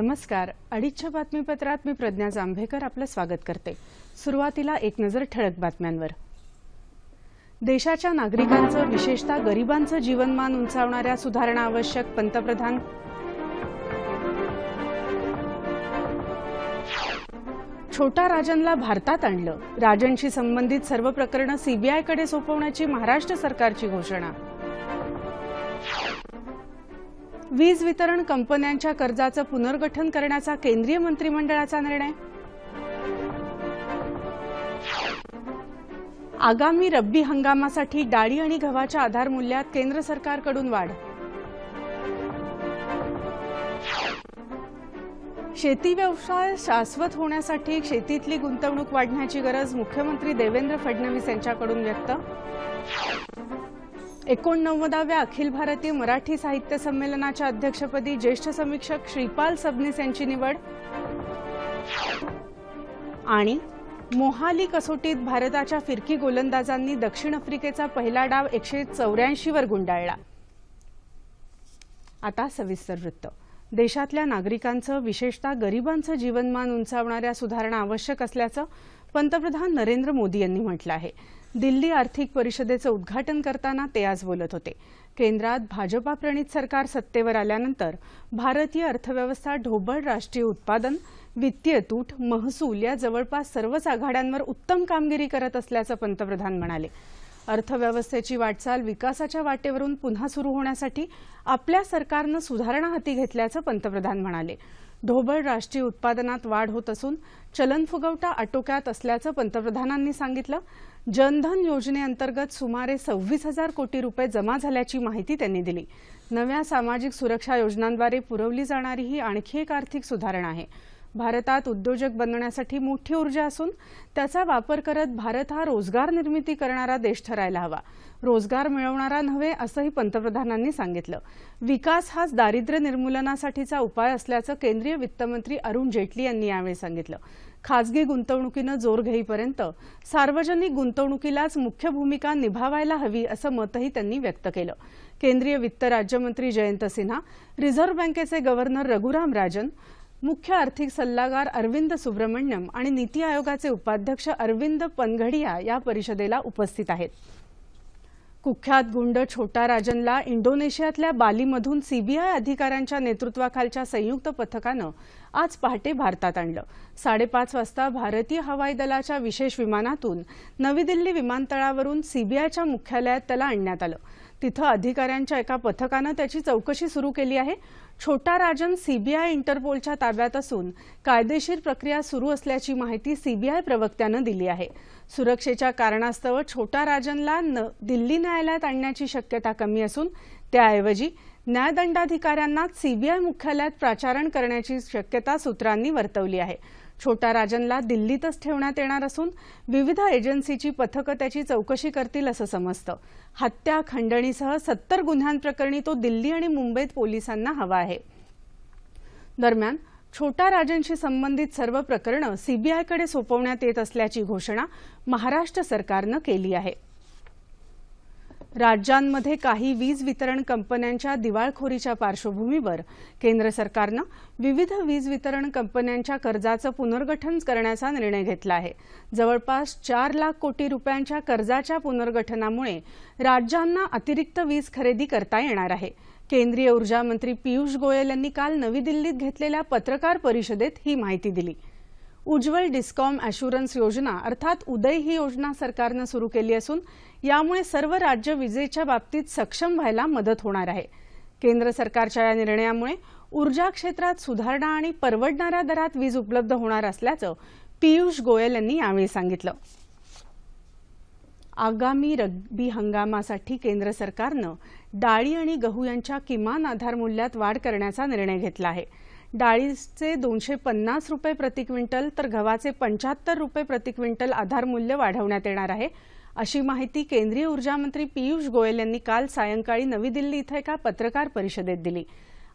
नमस्कार. अडीचच्या बातमीपत्रात मी प्रज्ञा जांभेकर आपलं स्वागत करते. सुरुवातीला एक नजर ठळक बातम्यांवर. देशाच्या नागरिकांचं विशेषतः गरिबांचं जीवनमान उंचावणाऱ्या सुधारणा आवश्यक पंतप्रधान छोटा राजनला भारतात आणलं. राजनशी संबंधित सर्व प्रकरणं सीबीआयकडे सोपवण्याची महाराष्ट्र सरकारची घोषणा. वीज वितरण कंपन्यांच्या कर्जाचं पुनर्गठन करण्याचा केंद्रीय मंत्रिमंडळाचा निर्णय? आगामी रब्बी हंगामासाठी डाळी आणि गव्हाच्या आधार मूल्यात केंद्र सरकारकडून वाढ. शेती व्यवसाय शाश्वत होण्यासाठी शेतीतली गुंतवणूक वाढण्याची गरज मुख्यमंत्री देवेंद्र फडणवीस यांच्याकडून व्यक्त? एकोणनव्वदाव्या अखिल भारतीय मराठी साहित्य संमेलनाच्या अध्यक्षपदी ज्येष्ठ समीक्षक श्रीपाल सबनीस यांची निवड आणि मोहाली कसोटीत भारताच्या फिरकी गोलंदाजांनी दक्षिण आफ्रिकेचा पहिला डाव एकशे चौऱ्याऐंशीवर गुंडाळला. आता सविस्तर वृत्त. देशातल्या नागरिकांचं विशेषतः गरिबांचं जीवनमान उंचावणाऱ्या सुधारणा आवश्यक असल्याचं पंतप्रधान नरेंद्र मोदी यांनी म्हटलं आहे. दिल्ली आर्थिक परिषदेचं उद्घाटन करताना ते आज बोलत होते. केंद्रात भाजपाप्रणित सरकार सत्तेवर आल्यानंतर भारतीय अर्थव्यवस्था ढोबळ राष्ट्रीय उत्पादन वित्तीय तूट महसूल या जवळपास सर्वच आघाड्यांवर उत्तम कामगिरी करत असल्याचं पंतप्रधान म्हणाले. अर्थव्यवस्थेची वाटचाल विकासाच्या वाटेवरून पुन्हा सुरू होण्यासाठी आपल्या सरकारनं सुधारणा हाती घेतल्याचं पंतप्रधान म्हणाले. ढोबळ राष्ट्रीय उत्पादनात वाढ होत असून चलनफुगवटा आटोक्यात असल्याचं पंतप्रधानांनी सांगितलं. जनधन योजनेअंतर्गत सुमारे सव्वीस हजार कोटी रुपये जमा झाल्याची माहिती त्यांनी दिली. नव्या सामाजिक सुरक्षा योजनांद्वारे पुरवली जाणारी ही आणखी एक आर्थिक सुधारणा आहे. भारतात उद्योजक बनण्यासाठी मोठी ऊर्जा असून त्याचा वापर करत भारत हा रोजगार निर्मिती करणारा देश ठरायला हवा. रोजगार मिळवणारा नव्हे असंही पंतप्रधानांनी सांगितलं. विकास हाच दारिद्र्य निर्मूलनासाठीचा उपाय असल्याचं केंद्रीय वित्तमंत्री अरुण जेटली यांनी यावेळी सांगितलं. खासगी गुंतवणुकीनं जोर घेईपर्यंत सार्वजनिक गुंतवणुकीलाच मुख्य भूमिका निभावायला हवी असं मतही त्यांनी व्यक्त केलं. केंद्रीय वित्त राज्यमंत्री जयंत सिन्हा रिझर्व्ह बँकेचे गव्हर्नर रघुराम राजन मुख्य आर्थिक सल्लागार अरविंद सुब्रमण्यम आणि नीती आयोगाचे उपाध्यक्ष अरविंद पनघडिया या परिषदेला उपस्थित आहेत. कुख्यात गुंड छोटा राजनला इंडोनेशियातल्या बालीमधून सीबीआय अधिकाऱ्यांच्या नेतृत्वाखालच्या संयुक्त पथकानं आज पहाटे भारतात आणलं. साडेपाच वाजता भारतीय हवाई दलाच्या विशेष विमानातून नवी दिल्ली विमानतळावरून सीबीआयच्या मुख्यालयात त्याला आणण्यात आलं. तिथं अधिकाऱ्यांच्या एका पथकानं त्याची चौकशी सुरू केली आहे. छोटा राजन सीबीआय इंटरपोलच्या ताब्यात असून कायदेशीर प्रक्रिया सुरू असल्याची माहिती सीबीआय प्रवक्त्यानं दिली आहे. सुरक्षेच्या कारणास्तव छोटा राजनला दिल्ली न्यायालयात आणण्याची शक्यता कमी असून त्याऐवजी न्यायदंडाधिकाऱ्यांनाच सीबीआय मुख्यालयात प्राचारण करण्याची शक्यता सूत्रांनी वर्तवली आहे. छोटा राजनला दिल्लीतच ठेवण्यात येणार असून विविध एजन्सीची पथकं त्याची चौकशी करतील असं समजतं. हत्या खंडणीसह सत्तर गुन्ह्यांप्रकरणी तो दिल्ली आणि मुंबईत पोलिसांना हवा आहे. दरम्यान छोटा राजनशी संबंधित सर्व प्रकरणं सीबीआयकडे सोपवण्यात येत असल्याची घोषणा महाराष्ट्र सरकारनं केली आहे. राज्यांमध्ये काही वीज वितरण कंपन्यांच्या दिवाळखोरीच्या पार्श्वभूमीवर केंद्र सरकारनं विविध वीज वितरण कंपन्यांच्या कर्जाचं पुनर्गठन करण्याचा निर्णय घेतला आहे. जवळपास चार लाख कोटी रुपयांच्या कर्जाच्या पुनर्गठनामुळे राज्यांना अतिरिक्त वीज खरेदी करता येणार आहे. केंद्रीय ऊर्जा मंत्री पियुष गोयल यांनी काल नवी दिल्लीत घेतलेल्या पत्रकार परिषदेत ही माहिती दिली. उज्ज्वल डिस्कॉम अॅश्युरन्स योजना अर्थात उदय ही योजना सरकारनं सुरू केली असून यामुळे सर्व राज्य विजेच्या बाबतीत सक्षम व्हायला मदत होणार आहे. केंद्र सरकारच्या या निर्णयामुळे ऊर्जा क्षेत्रात सुधारणा आणि परवडणाऱ्या दरात वीज उपलब्ध होणार असल्याचं पियुष गोयल यांनी यावेळी सांगितलं. आगामी रब्बी हंगामासाठी केंद्र सरकारनं डाळी आणि गहू यांच्या किमान आधार मूल्यात वाढ करण्याचा निर्णय घेतला आहे. डाळीचे दोनशे पन्नास रुपये प्रति क्विंटल तर गव्हाचे पंच्याहत्तर रुपये प्रति क्विंटल आधारमूल्य वाढवण्यात येणार आहे. अशी माहिती केंद्रीय ऊर्जामंत्री पियुष गोयल यांनी काल सायंकाळी नवी दिल्ली इथं एका पत्रकार परिषदेत दिली.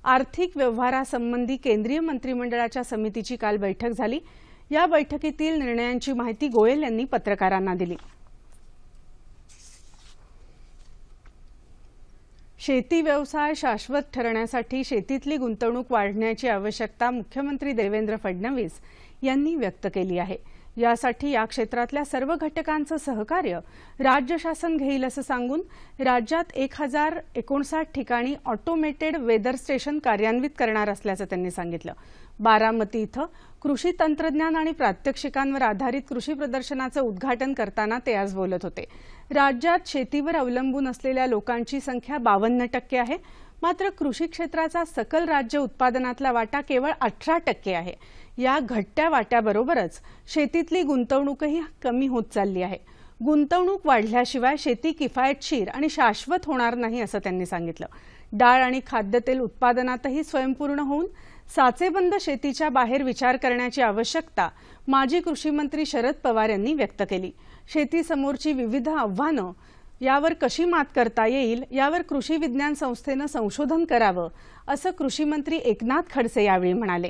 आर्थिक व्यवहारासंबंधी केंद्रीय मंत्रिमंडळाच्या समितीची काल बैठक झाली. या बैठकीतील निर्णयांची माहिती गोयल यांनी पत्रकारांना दिली. शेती व्यवसाय शाश्वत ठरण्यासाठी शेतीतली गुंतवणूक वाढण्याची आवश्यकता मुख्यमंत्री देवेंद्र फडणवीस यांनी व्यक्त केली आहे. यासाठी या क्षेत्रातल्या सर्व घटकांचं सहकार्य राज्य शासन घेईल असं सांगून राज्यात एक हजार एकोणसाठ ठिकाणी ऑटोमेटेड वेदर स्टेशन कार्यान्वित करणार असल्याचं त्यांनी सांगितलं. बारामती इथं कृषी तंत्रज्ञान आणि प्रात्यक्षिकांवर आधारित कृषी प्रदर्शनाचं उद्घाटन करताना ते आज बोलत होते. राज्यात शेतीवर अवलंबून असलेल्या लोकांची संख्या बावन्न टक्के आहे. मात्र कृषी क्षेत्राचा सकल राज्य उत्पादनातला वाटा केवळ अठरा टक्के आहे. या घटत्या वाट्याबरोबरच शेतीतली गुंतवणूकही कमी होत चालली आहे. गुंतवणूक वाढल्याशिवाय शेती किफायतशीर आणि शाश्वत होणार नाही असं त्यांनी सांगितलं. डाळ आणि खाद्यतेल उत्पादनातही स्वयंपूर्ण होऊन साचेबंद शेतीच्या बाहेर विचार करण्याची आवश्यकता माजी कृषी मंत्री शरद पवार यांनी व्यक्त केली. शेतीसमोरची विविध आव्हानं यावर कशी मात करता येईल यावर कृषी विज्ञान संस्थेनं संशोधन करावं असं कृषी मंत्री एकनाथ खडसे यावेळी म्हणाले.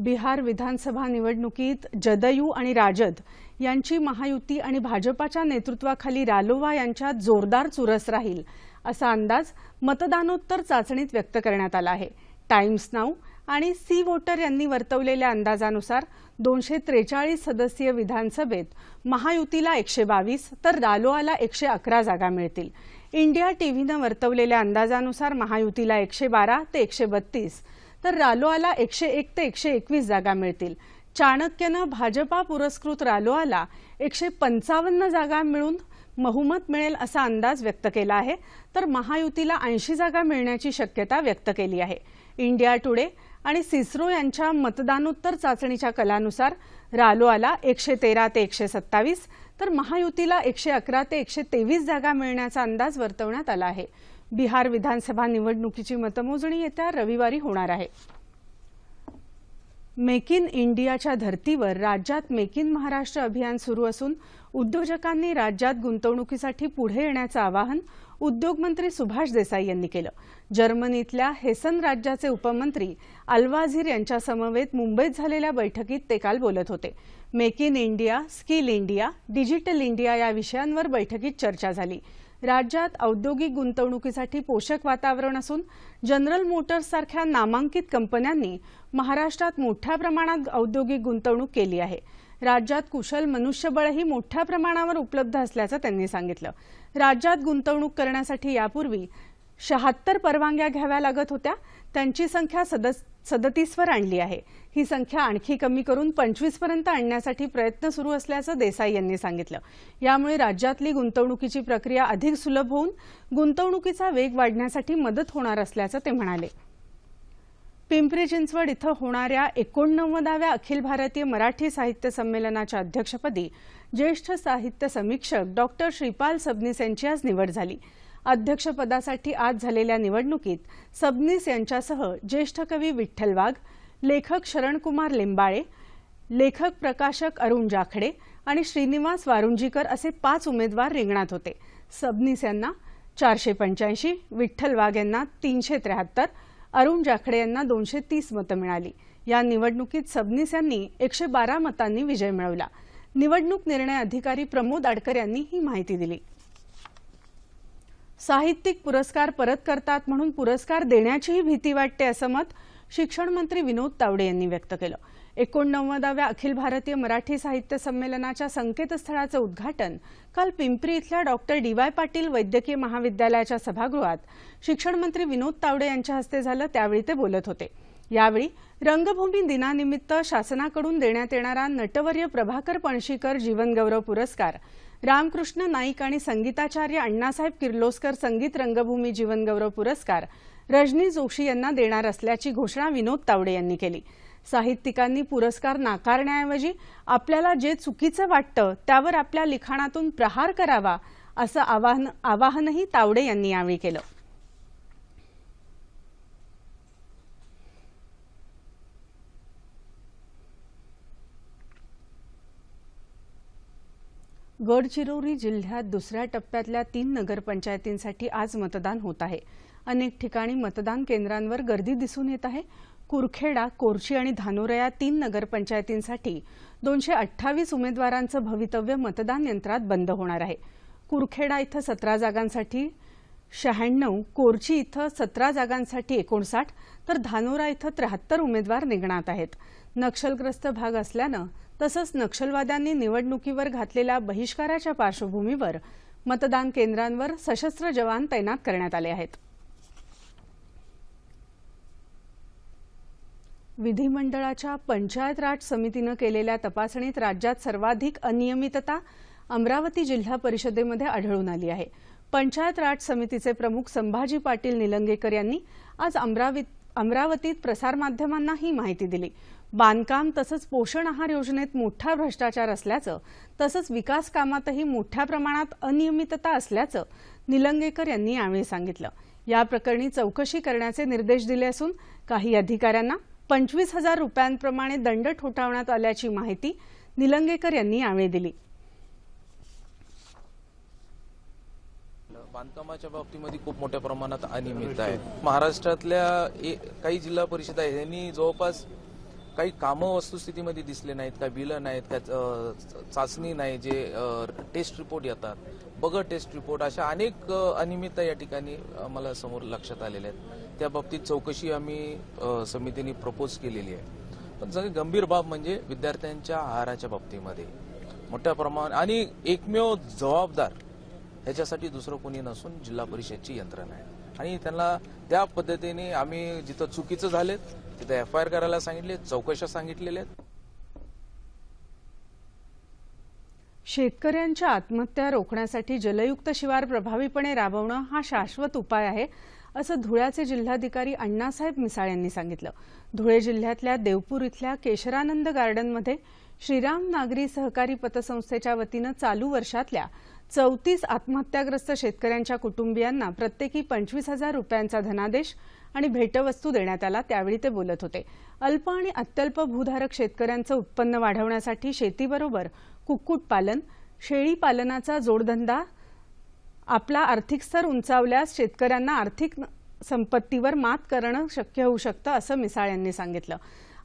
बिहार विधानसभा निवडणुकीत जदयू आणि राजद यांची महायुती आणि भाजपाच्या नेतृत्वाखाली रालोवा यांच्यात जोरदार चुरस राहील असा अंदाज मतदानोत्तर चाचणीत व्यक्त करण्यात आला आहे. टाइम्स नाऊ आणि सी वोटर यांनी वर्तवलेल्या अंदाजानुसार दोनशे त्रेचाळीस सदस्यीय विधानसभेत महायुतीला एकशे बावीस तर रालोआला एकशे अकरा जागा मिळतील. इंडिया टीव्हीनं वर्तवलेल्या अंदाजानुसार महायुतीला एकशे बारा ते एकशे बत्तीस तर रालोआला एकशे एक ते एकशे एकवीस जागा मिळतील. चाणक्यनं भाजपा पुरस्कृत रालोआला एकशे पंचावन्न जागा मिळून बहुमत मिळेल असा अंदाज व्यक्त केला आहे. तर महायुतीला ऐंशी जागा मिळण्याची शक्यता व्यक्त केली आहे. इंडिया टुडे आणि सिस्रो यांच्या मतदानोत्तर चाचणीच्या कलानुसार रालोआला एकशे तेरा ते एकशे सत्तावीस तर महायुतीला एकशे अकरा ते एकशे तेवीस जागा मिळण्याचा अंदाज वर्तवण्यात आला आहे. बिहार विधानसभा निवडणुकीची मतमोजणी येत्या रविवारी होणार आहे. मेक इन इंडियाच्या धर्तीवर राज्यात मेक इन महाराष्ट्र अभियान सुरू असून उद्योजकांनी राज्यात गुंतवणुकीसाठी पुढे येण्याचं आवाहन उद्योगमंत्री सुभाष देसाई यांनी केलं. जर्मनीतल्या हेसन राज्याचे उपमंत्री अल्वाझीर यांच्यासमवेत मुंबईत झालेल्या बैठकीत ते काल बोलत होते. Make in India skill India digital India या विषयांवर बैठकीत चर्चा झाली. राज्यात औद्योगिक गुंतवणुकीसाठी पोषक वातावरण असून जनरल मोटर्स सारख्या नामांकित कंपन्यांनी महाराष्ट्रात मोठ्या प्रमाणात औद्योगिक गुंतवणूक केली आहे. राज्यात कुशल मनुष्यबळही मोठ्या प्रमाणावर उपलब्ध असल्याचं त्यांनी सांगितलं. राज्यात गुंतवणूक करण्यासाठी यापूर्वी शहात्तर परवानग्या घ्याव्या लागत होत्या. त्यांची संख्या सदस सदतीसवर आणली आहे. ही संख्या आणखी कमी करून पंचवीसपर्यंत आणण्यासाठी प्रयत्न सुरू असल्याचं देसाई यांनी सांगितलं. यामुळे राज्यातली गुंतवणुकीची प्रक्रिया अधिक सुलभ होऊन गुंतवणुकीचा वेग वाढण्यासाठी मदत होणार असल्याचं ते म्हणाले. पिंपरी चिंचवड इथं होणाऱ्या एकोणनव्वदाव्या अखिल भारतीय मराठी साहित्य संमेलनाच्या अध्यक्षपदी ज्येष्ठ साहित्य समीक्षक डॉक्टर श्रीपाल सबनीस यांची आज निवड झाली. अध्यक्षपदासाठी आज झालेल्या निवडणुकीत सबनीस यांच्यासह ज्येष्ठ कवी विठ्ठल वाघ लेखक शरणकुमार लिंबाळे लेखक प्रकाशक अरुण जाखडे आणि श्रीनिवास वारुंजीकर असे पाच उमेदवार रिंगणात होते. सबनीस यांना चारशे पंच्याऐंशी विठ्ठल वाघ यांना तीनशे त्र्याहत्तर अरुण जाखडे यांना दोनशे तीस मतं मिळाली. या निवडणुकीत सबनीस यांनी एकशे बारा मतांनी विजय मिळवला. निवडणूक निर्णय अधिकारी प्रमोद आडकर यांनी ही माहिती दिली. साहित्यिक पुरस्कार परत करतात म्हणून पुरस्कार देण्याचीही भीती वाटते असं मत शिक्षण मंत्री विनोद तावडे यांनी व्यक्त केलं. एकोणनव्वदाव्या अखिल भारतीय मराठी साहित्य संमेलनाच्या संकेतस्थळाचं उद्घाटन काल पिंपरी इथल्या डॉक्टर डी वाय पाटील वैद्यकीय महाविद्यालयाच्या सभागृहात शिक्षण मंत्री विनोद तावडे यांच्या हस्ते झालं त्यावेळी ते बोलत होते. यावेळी रंगभूमी दिनानिमित्त शासनाकडून देण्यात येणारा नटवर्य प्रभाकर पणशीकर जीवनगौरव पुरस्कार रामकृष्ण नाईक आणि संगीताचार्य अण्णासाहेब किर्लोस्कर संगीत रंगभूमी जीवनगौरव पुरस्कार रजनी जोशी यांना देणार असल्याची घोषणा विनोद तावडे यांनी केली. साहित्यिकांनी पुरस्कार नाकारण्याऐवजी आपल्याला जे चुकीचं वाटतं त्यावर आपल्या लिखाणातून प्रहार करावा असं आवाहन आवाहनही तावडे यांनी यावेळी केलं. गडचिरोली जिल्ह्यात दुसऱ्या टप्प्यातल्या तीन नगरपंचायतींसाठी आज मतदान होत आहे. अनेक ठिकाणी मतदान केंद्रांवर गर्दी दिसून येत आहे. कुरखेडा कोरची आणि धानोरा या तीन नगरपंचायतींसाठी दोनशे अठ्ठावीस उमेदवारांचं भवितव्य मतदान यंत्रात बंद होणार आहे. कुरखेडा इथं सतरा जागांसाठी शहाण्णव कोरची इथं सतरा जागांसाठी एकोणसाठ तर धानोरा इथं त्र्याहत्तर उमेदवार निघणार आहेत. नक्षलग्रस्त भाग असल्यानं तसंच नक्षलवाद्यांनी निवडणुकीवर घातलेल्या बहिष्काराच्या पार्श्वभूमीवर मतदान केंद्रांवर सशस्त्र जवान तैनात करण्यात आले आहेत. विधिमंडळाच्या पंचायत राज समितीनं केलेल्या तपासणीत राज्यात सर्वाधिक अनियमितता अमरावती जिल्हा परिषदेमध्ये आढळून आली आहे. पंचायत राज समितीचे प्रमुख संभाजी पाटील निलंगेकर यांनी आज अमरावती अमरावतीत प्रसारमाध्यमांना ही माहिती दिली. बांधकाम तसंच पोषण आहार योजनेत मोठा भ्रष्टाचार असल्याचं तसंच विकास कामातही मोठ्या प्रमाणात अनियमितता असल्याचं निलंगेकर यांनी यावेळी सांगितलं. या प्रकरणी चौकशी करण्याचे निर्देश दिले असून काही अधिकाऱ्यांना पंचवीस हजार रुपयांप्रमाणे दंड ठोठावण्यात आल्याची माहिती निलंगेकर यांनी यावेळी दिली. बांधकामाच्या बाबतीमध्ये खूप मोठ्या प्रमाणात अनियमितता आहे. महाराष्ट्रातल्या ए- काही जिल्हा परिषद आहेत यांनी जवळपास काही कामं वस्तुस्थितीमध्ये दिसले नाहीत काही बिलं नाहीत काय चाचणी नाही जे टेस्ट रिपोर्ट येतात. बगर टेस्ट रिपोर्ट अशा अनेक अ, अनियमितता या ठिकाणी मला समोर लक्षात आलेल्या आहेत. त्या बाबतीत चौकशी आम्ही समितीने प्रपोज केलेली आहे. पण सगळी गंभीर बाब म्हणजे विद्यार्थ्यांच्या आहाराच्या बाबतीमध्ये. मोठ्या प्रमाणात आणि एकमेव जबाबदार ह्याच्यासाठी दुसरं कोणी नसून जिल्हा परिषदची यंत्रणा आहे. आणि त्यांना त्या पद्धतीने आम्ही जिथं चुकीचं झालेत तिथं एफ आय आर करायला सांगितले चौकशा सांगितलेल्या आहेत. शेतकऱ्यांच्या आत्महत्या रोखण्यासाठी जलयुक्त शिवार प्रभावीपणे राबवणं हा शाश्वत उपाय आहे असं धुळ्याचे जिल्हाधिकारी अण्णासाहेब मिसाळ यांनी सांगितलं. धुळे जिल्ह्यातल्या देवपूर इथल्या केशरानंद गार्डनमध्ये श्रीराम नागरी सहकारी पतसंस्थेच्या वतीनं चालू वर्षातल्या चौतीस आत्महत्याग्रस्त शेतकऱ्यांच्या कुटुंबियांना प्रत्येकी पंचवीस हजार रुपयांचा धनादेश आणि भेटवस्तू देण्यात आला त्यावेळी ते बोलत होते. अल्प आणि अत्यल्प भूधारक शेतकऱ्यांचं उत्पन्न वाढवण्यासाठी शेतीबरोबर कुक्कुटपालन शेळी पालनाचा जोडधंदा आपला आर्थिक स्तर उंचावल्यास शेतकऱ्यांना आर्थिक संपत्तीवर मात करणं शक्य होऊ शकतं असं मिसाळ यांनी सांगितलं.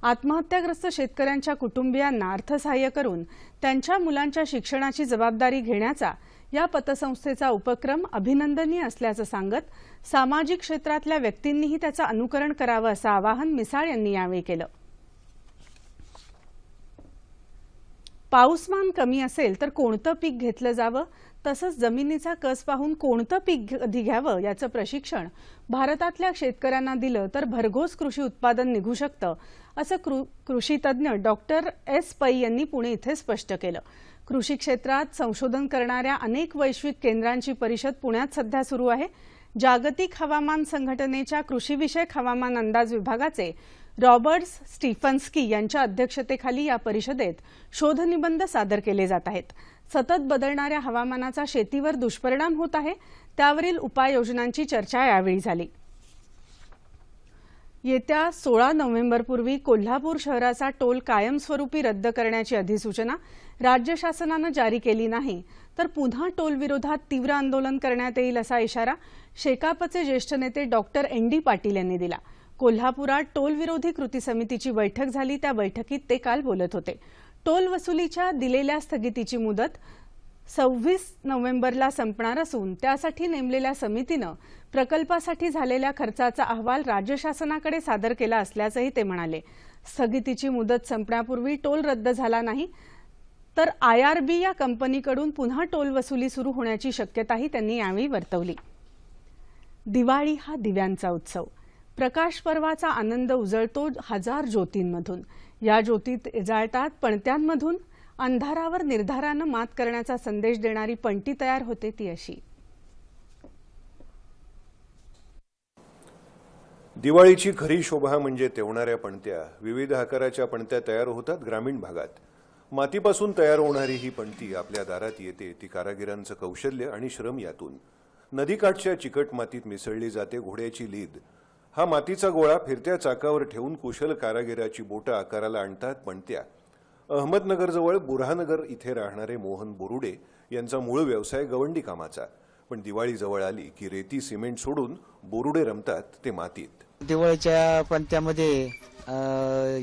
आत्महत्याग्रस्त शेतकऱ्यांच्या कुटुंबियांना अर्थसहाय्य करून त्यांच्या मुलांच्या शिक्षणाची जबाबदारी घेण्याचा या पतसंस्थेचा उपक्रम अभिनंदनीय असल्याचं सांगत सामाजिक क्षेत्रातल्या व्यक्तींनीही त्याचं अनुकरण करावं असं आवाहन मिसाळ यांनी यावेळी केलं. पाऊसमान कमी असेल तर कोणतं पीक घेतलं जावं? तसंच जमिनीचा कस पाहून कोणतं पीक कधी घ्यावं याचं प्रशिक्षण भारतातल्या शेतकऱ्यांना दिलं तर भरघोस कृषी उत्पादन निघू शकतं असं कृ कृषीतज्ज्ञ डॉक्टर एस पै यांनी पुणे इथे स्पष्ट केलं. कृषी क्षेत्रात संशोधन करणाऱ्या अनेक वैश्विक केंद्रांची परिषद पुण्यात सध्या सुरू आहे. जागतिक हवामान संघटनेच्या कृषीविषयक हवामान अंदाज विभागाचे रॉबर्ट्स स्टीफन्स्की यांच्या अध्यक्षतेखाली या परिषदेत शोधनिबंध सादर केले जात आहेत. सतत बदलणाऱ्या हवामानाचा शेतीवर दुष्परिणाम होत आहे. त्यावरील उपाययोजनांची चर्चा यावेळी झाली. येत्या सोळा नोव्हेंबरपूर्वी कोल्हापूर शहराचा टोल कायमस्वरूपी रद्द करण्याची अधिसूचना राज्य शासनानं जारी केली नाही तर पुन्हा टोलविरोधात तीव्र आंदोलन करण्यात येईल असा इशारा शेकापचे ज्येष्ठ नेते डॉक्टर एन डी पाटील यांनी दिला. कोल्हापुरात टोलविरोधी कृती समितीची बैठक झाली त्या बैठकीत ते काल बोलत होते. टोल वसुलीच्या दिलेल्या स्थगितीची मुदत सव्वीस नोव्हेंबरला संपणार असून त्यासाठी नेमलेल्या समितीनं प्रकल्पासाठी झालेल्या खर्चाचा अहवाल राज्य शासनाकडे सादर केला असल्याचंही ते म्हणाले. स्थगितीची मुदत संपण्यापूर्वी टोल रद्द झाला नाही तर आयआरबी या कंपनीकडून पुन्हा टोल वसुली सुरू होण्याची शक्यताही त्यांनी यावेळी वर्तवली. दिवाळी हा दिव्यांचा उत्सव. प्रकाश पर्वाचा आनंद उजळतो हजार ज्योतींमधून. या ज्योतीत जाळतात पणत्यांमधून अंधारावर निर्धारानं मात करण्याचा संदेश देणारी पणती तयार होते ती अशी. दिवाळीची खरी शोभा म्हणजे तेवणाऱ्या पणत्या. विविध आकाराच्या पणत्या तयार होतात ग्रामीण भागात. मातीपासून तयार होणारी ही पणती आपल्या दारात येते. ती कारागिरांचं कौशल्य आणि श्रम यातून. नदीकाठच्या चिकट मातीत मिसळली जाते घोड्याची लीद. हा मातीचा गोळा फिरत्या चाकावर ठेवून कुशल कारागिराची बोटं आकाराला आणतात पणत्या. अहमदनगरजवळ बुरहानगर इथे राहणारे मोहन बोरुडे यांचा मूळ व्यवसाय गवंडी कामाचा. पण दिवाळी जवळ आली की रेती सिमेंट सोडून बोरुडे रमतात ते मातीत. दिवाळीच्या पंत्यामध्ये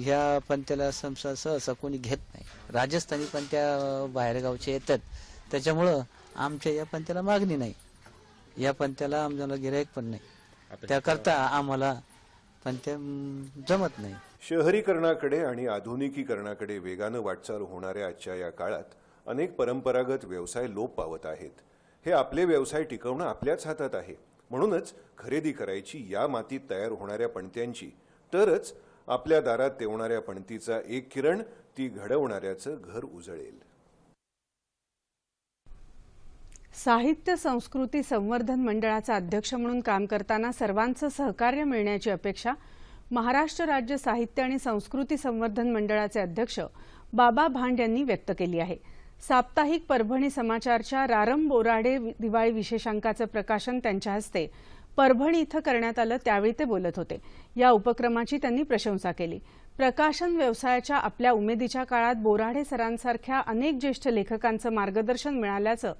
ह्या पंत्याला सहसा सहसा कोणी घेत नाही. राजस्थानी पंत्या अं, बाहेरगावच्या येतात. त्याच्यामुळं आमच्या या पंत्याला मागणी नाही. या पंत्याला आम्हाला गिरायक पण नाही. त्याकरता आम्हाला पंत्या जमत नाही. शहरीकरणाकडे आणि आधुनिकीकरणाकडे वेगानं वाटचाल होणाऱ्या आजच्या या काळात अनेक परंपरागत व्यवसाय लोप पावत आहेत. हे आपले व्यवसाय टिकवणं आपल्याच हातात आहे. म्हणूनच खरेदी करायची या मातीत तयार होणाऱ्या पणत्यांची तरच आपल्या दारात तेवणाऱ्या पणतीचा एक किरण ती घडवणाऱ्याचं घर उजळेल. साहित्य संस्कृती संवर्धन मंडळाचा अध्यक्ष म्हणून काम करताना सर्वांचं सहकार्य मिळण्याची अपेक्षा महाराष्ट्र राज्य साहित्य आणि संस्कृती संवर्धन मंडळाचे अध्यक्ष बाबा भांड यांनी व्यक्त केली आहे. साप्ताहिक परभणी समाचारच्या रारम बोराडे दिवाळी विशेषांकाचं प्रकाशन त्यांच्या हस्ते परभणी इथं करण्यात आलं त्यावेळी ते बोलत होते. या उपक्रमाची त्यांनी प्रशंसा केली. प्रकाशन व्यवसायाच्या आपल्या उमेदीच्या काळात बोराडे सरांसारख्या अनेक ज्येष्ठ लेखकांचं मार्गदर्शन मिळाल्याचं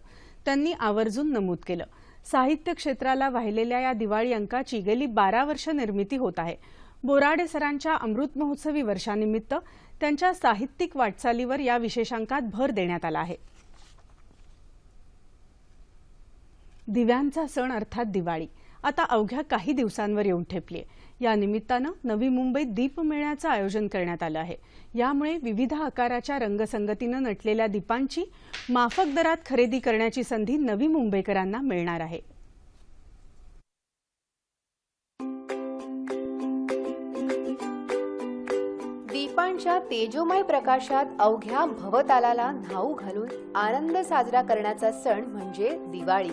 त्यांनी आवर्जून नमूद केलं. साहित्य क्षेत्राला वाहिलेल्या या दिवाळी अंकाची गेली बारा वर्ष निर्मिती होत आहे. बोराडे सरांच्या अमृत महोत्सवी वर्षानिमित्त त्यांच्या साहित्यिक वाटचालीवर या विशेषांकात भर देण्यात आला आहे. दिव्यांचा सण अर्थात दिवाळी. आता अवघ्या काही दिवसांवर येऊन ठेपलीय. या निमित्तानं नवी मुंबईत दीपमेळ्याचं आयोजन करण्यात आलं आहे. यामुळे विविध आकाराच्या रंगसंगतीनं नटलेल्या दीपांची माफक दरात खरेदी करण्याची संधी नवी मुंबईकरांना मिळणार आहे. दीपांच्या तेजोमय प्रकाशात अवघ्या भवतालाला धाऊ घालून आनंद साजरा करण्याचा सण म्हणजे दिवाळी.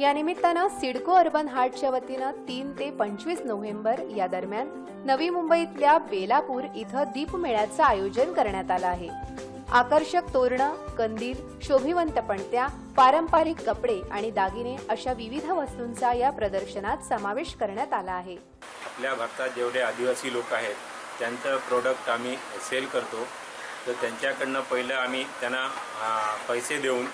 या निमित्तानं सिडको अर्बन हार्टच्या वतीनं तीन ते पंचवीस नोव्हेंबर या दरम्यान नवी मुंबईतल्या बेलापूर इथं दीपमेळ्याचं आयोजन करण्यात आलं आहे. आकर्षक तोरणं कंदील शोभिवंत पणत्या पारंपरिक कपडे आणि दागिने अशा विविध वस्तूंचा या प्रदर्शनात समावेश करण्यात आला आहे. आपल्या भारतात जेवढे आदिवासी लोक आहेत त्यांचं प्रोडक्ट आम्ही सेल करतो. तर त्यांच्याकडनं पहिलं आम्ही त्यांना पैसे देऊन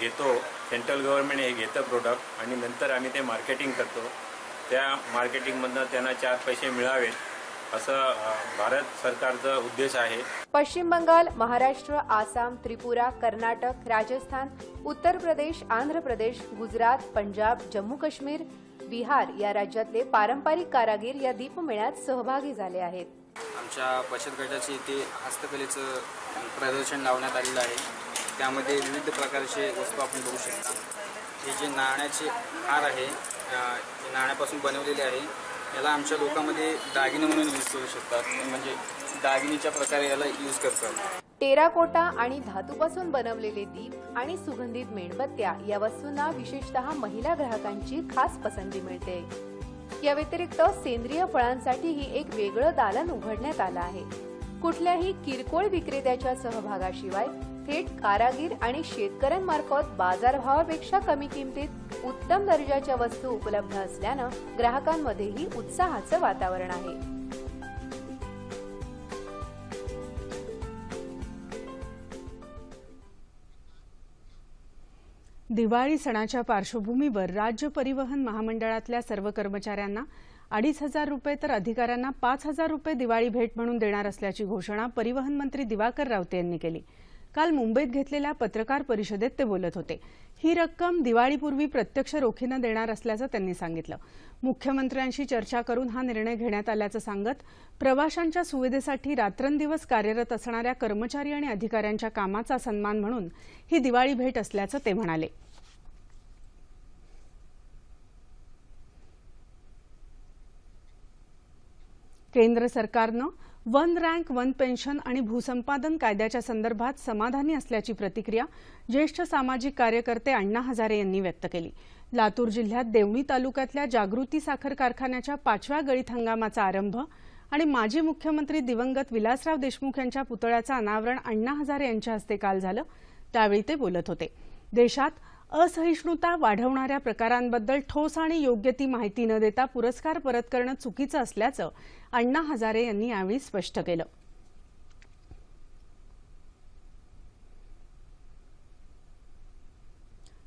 घेतो. सेंट्रल गव्हर्नमेंट हे घेतं प्रोडक्ट आणि नंतर आम्ही ते मार्केटिंग करतो. त्या मार्केटिंगमधनं त्यांना चार पैसे मिळावेत असं भारत सरकारचा उद्देश आहे. पश्चिम बंगाल महाराष्ट्र आसाम त्रिपुरा कर्नाटक राजस्थान उत्तर प्रदेश आंध्र प्रदेश गुजरात पंजाब जम्मू काश्मीर बिहार या राज्यातले पारंपरिक कारागीर या दीपमेळ्यात सहभागी झाले आहेत. आमच्या बचत गटाचे इथे हस्तकलेचं प्रदर्शन लावण्यात आलेलं आहे. त्यामध्ये विविध प्रकारचे वस्तू आपण बघू शकता. हे जे नाण्याचे हार आहे नाण्यापासून बनवलेले आहे याला आमच्या लोकांमध्ये दागिने म्हणून यूज करू शकतात. म्हणजे दागिनीच्या प्रकारे याला यूज करतात. टेराकोटा आणि धातूपासून बनवलेले दीप आणि सुगंधित मेणबत्त्या या वस्तूंना विशेषतः महिला ग्राहकांची खास पसंती मिळते. या व्यतिरिक्त सेंद्रिय फळांसाठीही एक वेगळं दालन उघडण्यात आलं आहे. कुठल्याही किरकोळ विक्रेत्याच्या सहभागाशिवाय थेट कारागीर आणि शेतकऱ्यांमार्फत बाजारभावापेक्षा कमी किमतीत उत्तम दर्जाच्या वस्तू उपलब्ध असल्यानं ग्राहकांमध्येही उत्साहाचं वातावरण आहे. दिवाळी सणाच्या पार्श्वभूमीवर राज्य परिवहन महामंडळातल्या सर्व कर्मचाऱ्यांना अडीच हजार रुपये तर अधिकाऱ्यांना पाच हजार रुपये दिवाळी भेट म्हणून देणार असल्याची घोषणा परिवहन मंत्री दिवाकर रावते यांनी केली. काल मुंबईत घेतलेल्या पत्रकार परिषदेत ते बोलत होते. ही रक्कम दिवाळीपूर्वी प्रत्यक्ष रोखीनं देणार असल्याचं त्यांनी सांगितलं. मुख्यमंत्र्यांशी चर्चा करून हा निर्णय घेण्यात आल्याचं सांगत प्रवाशांच्या सुविधेसाठी रात्रंदिवस कार्यरत असणाऱ्या कर्मचारी आणि अधिकाऱ्यांच्या कामाचा सन्मान म्हणून ही दिवाळी भेट असल्याचं ते म्हणाले. केंद्र सरकारनं वन रँक वन पेन्शन आणि भूसंपादन कायद्याच्या संदर्भात समाधानी असल्याची प्रतिक्रिया ज्येष्ठ सामाजिक कार्यकर्ते अण्णा हजारे यांनी व्यक्त केली. लातूर जिल्ह्यात देवणी तालुक्यातल्या जागृती साखर कारखान्याच्या पाचव्या गळीत हंगामाचा आरंभ आणि माजी मुख्यमंत्री दिवंगत विलासराव देशमुख यांच्या पुतळ्याचं अनावरण अण्णा हजारे यांच्या हस्ते काल झालं त्यावेळी ते बोलत होते. देशात असहिष्णुता वाढवणाऱ्या प्रकारांबद्दल ठोस आणि योग्य ती माहिती न देता पुरस्कार परत करणं चुकीचं असल्याचं अण्णा हजारे यांनी यावेळी स्पष्ट केलं.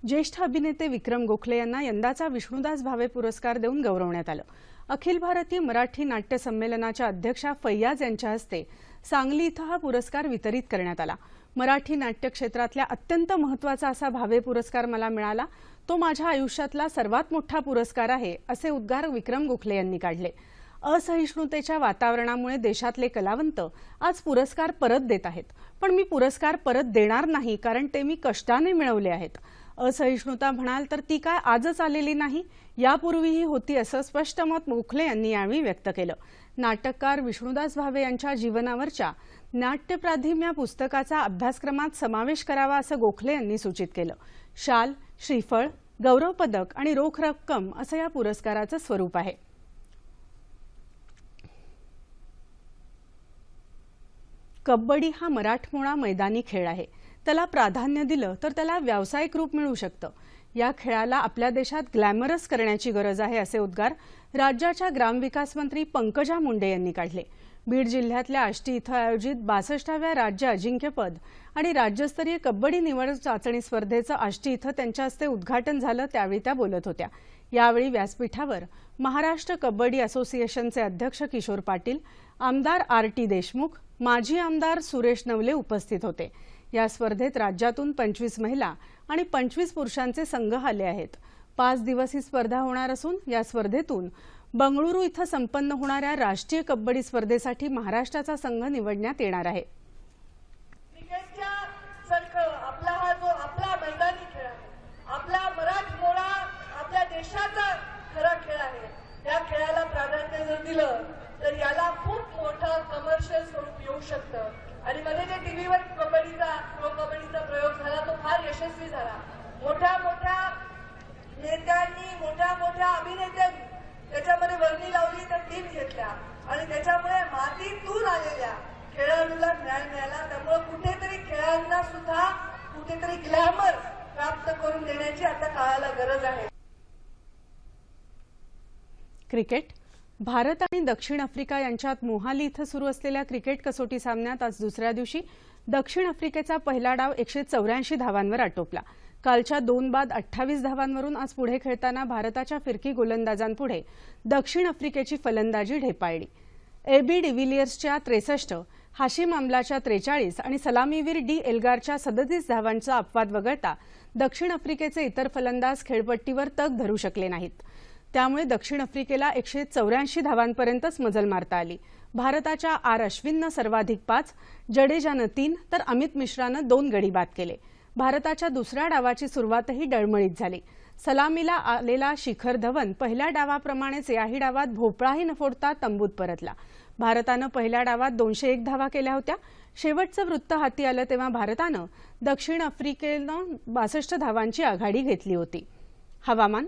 ज्येष्ठ अभिनेते विक्रम गोखले यांना यंदाचा विष्णुदास भावे पुरस्कार देऊन गौरवण्यात आलं. अखिल भारतीय मराठी नाट्य संमेलनाच्या अध्यक्षा फैयाज यांच्या हस्ते सांगली इथं हा पुरस्कार वितरित करण्यात आला. मराठी नाट्यक्षेत्रातल्या अत्यंत महत्त्वाचा असा भावे पुरस्कार मला मिळाला. तो माझ्या आयुष्यातला सर्वात मोठा पुरस्कार आहे असे उद्गार विक्रम गोखले यांनी काढले. असहिष्णुतेच्या वातावरणामुळे देशातले कलावंत आज पुरस्कार परत देत आहेत. पण मी पुरस्कार परत देणार नाही कारण ते मी कष्टाने मिळवले आहेत. असहिष्णुता म्हणाल तर ती काय आजच आलेली नाही? यापूर्वीही होती असं स्पष्ट मत गोखले यांनी यावेळी व्यक्त केलं. नाटककार विष्णुदास भावे यांच्या जीवनावरच्या नाट्यप्राधीम या पुस्तकाचा अभ्यासक्रमात समावेश करावा असं गोखले यांनी सूचित केलं. शाल श्रीफळ गौरव पदक आणि रोख रक्कम असं या पुरस्काराचं स्वरूप आहे. कबड्डी हा मराठमोळा मैदानी खेळ आहे. त्याला प्राधान्य दिलं तर त्याला व्यावसायिक रूप मिळू शकतं. या खेळाला आपल्या देशात ग्लॅमरस करण्याची गरज आहे असे उद्गार राज्याच्या ग्रामविकास मंत्री पंकजा मुंडे यांनी काढले. बीड जिल्ह्यातल्या आष्टी इथं आयोजित बासष्टाव्या राज्य अजिंक्यपद आणि राज्यस्तरीय कबड्डी निवड चाचणी स्पर्धेचं आष्टी इथं त्यांच्या हस्ते उद्घाटन झालं त्यावेळी त्या बोलत होत्या. यावेळी व्यासपीठावर महाराष्ट्र कबड्डी असोसिएशनचे अध्यक्ष किशोर पाटील आमदार आर टी देशमुख माजी आमदार सुरेश नवले उपस्थित होते. या स्पर्धेत राज्यातून पंचवीस महिला आणि पंचवीस पुरुषांचे संघ आले आहेत. पाच दिवस ही स्पर्धा होणार असून या स्पर्धेतून बंगळुरू इथं संपन्न होणाऱ्या राष्ट्रीय कबड्डी स्पर्धेसाठी महाराष्ट्राचा संघ निवडण्यात येणार आहे. क्रिकेटच्या सारखं आपला हा जो आपला मैदानी खेळ आहे आपला मराठमोळा आपल्या देशाचा खरा खेळ आहे. या खेळाला प्राधान्य जर दिलं तर याला खूप मोठं कमर्शियल स्वरूप येऊ शकतं. आणि मध्ये जे टीव्हीवर कबड्डीचा प्रो कबड्डीचा प्रयोग झाला तो फार यशस्वी झाला. मोठ्या मोठ्या नेत्यांनी मोठ्या मोठ्या अभिनेत्यांनी त्याच्यामध्ये वर्णी लावली तर तीन घेतल्या. आणि त्याच्यामुळे मातीतून आलेल्या. खेळाडूला ज्ञान मिळाला. त्यामुळे कुठेतरी खेळांना सुद्धा कुठेतरी ग्लॅमर प्राप्त करून देण्याची आता काळाला गरज आहे. क्रिकेट. भारत आणि दक्षिण आफ्रिका यांच्यात मोहाली इथं सुरू असलेल्या क्रिकेट कसोटी सामन्यात आज दुसऱ्या दिवशी दक्षिण आफ्रिकेचा पहिला डाव एकशे चौऱ्याऐंशी धावांवर आटोपला. कालच्या दोन बाद अठ्ठावीस धावांवरून आज पुढे खेळताना भारताच्या फिरकी गोलंदाजांपुढे दक्षिण आफ्रिकेची फलंदाजी ढेपाळली. एबी डिव्हिलियर्सच्या त्रेसष्ट हाशिम आमलाच्या त्रेचाळीस आणि सलामीवीर डी एल्गारच्या सदतीस धावांचा अपवाद वगळता दक्षिण आफ्रिकेचे इतर फलंदाज खेळपट्टीवर तग धरू शकले नाहीत. त्यामुळे दक्षिण आफ्रिकेला एकशे चौऱ्याऐंशी धावांपर्यंतच मजल मारता आली. भारताच्या आर अश्विननं सर्वाधिक पाच जडेजानं तीन तर अमित मिश्रानं दोन गडी बाद केले. भारताच्या दुसऱ्या डावाची सुरुवातही डळमळीत झाली. सलामीला आलेला शिखर धवन पहिल्या डावाप्रमाणेच याही डावात भोपळाही न फोडता तंबूत परतला. भारतानं पहिल्या डावात दोनशे एक धावा केल्या होत्या. शेवटचं वृत्त हाती आलं तेव्हा भारतानं दक्षिण आफ्रिकेनं बासष्ट धावांची आघाडी घेतली होती. हवामान.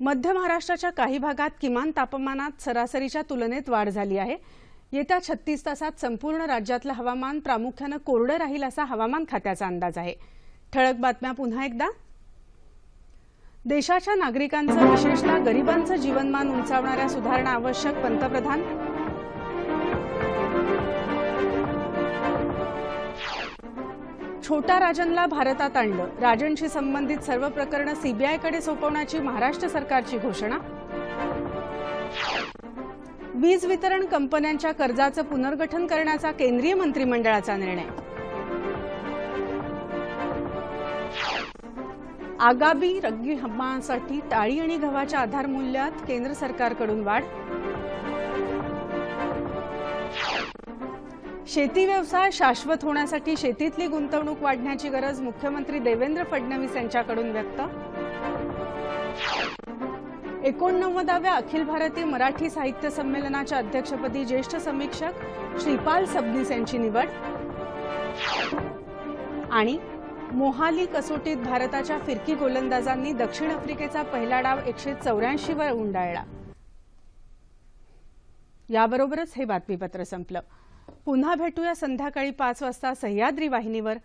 मध्य महाराष्ट्राच्या काही भागात किमान तापमानात सरासरीच्या तुलनेत वाढ झाली आहे. येत्या छत्तीस तासात संपूर्ण राज्यातलं हवामान प्रामुख्यानं कोरडं राहील असा हवामान खात्याचा अंदाज आहे. ठळक बातम्या पुन्हा एकदा. देशाच्या नागरिकांचं विशेषतः गरिबांचं जीवनमान उंचावणाऱ्या सुधारणा आवश्यक पंतप्रधान. छोटा राजनला भारतात आणलं. राजनशी संबंधित सर्व प्रकरणं सीबीआयकडे सोपवण्याची महाराष्ट्र सरकारची घोषणा. वीज वितरण कंपन्यांच्या कर्जाचं पुनर्गठन करण्याचा केंद्रीय मंत्रिमंडळाचा निर्णय. आगामी रग्गी हंगामासाठी टाळी आणि गव्हाच्या आधार मूल्यात केंद्र सरकारकडून वाढ. शेती व्यवसाय शाश्वत होण्यासाठी शेतीतली गुंतवणूक वाढण्याची गरज मुख्यमंत्री देवेंद्र फडणवीस यांच्याकडून व्यक्त एकोणनव्वदाव्या अखिल भारतीय मराठी साहित्य संमेलनाच्या अध्यक्षपदी ज्येष्ठ समीक्षक श्रीपाल सबनीस यांची निवड. आणि मोहाली कसोटीत भारताच्या फिरकी गोलंदाजांनी दक्षिण आफ्रिकेचा पहिला डाव एकशे चौऱ्याऐंशीवर उंडाळला. याबरोबरच हे बातमीपत्र संपलं. पुन्हा भेटूया संध्याकाळी पाच वाजता सह्याद्री वाहिनीवर.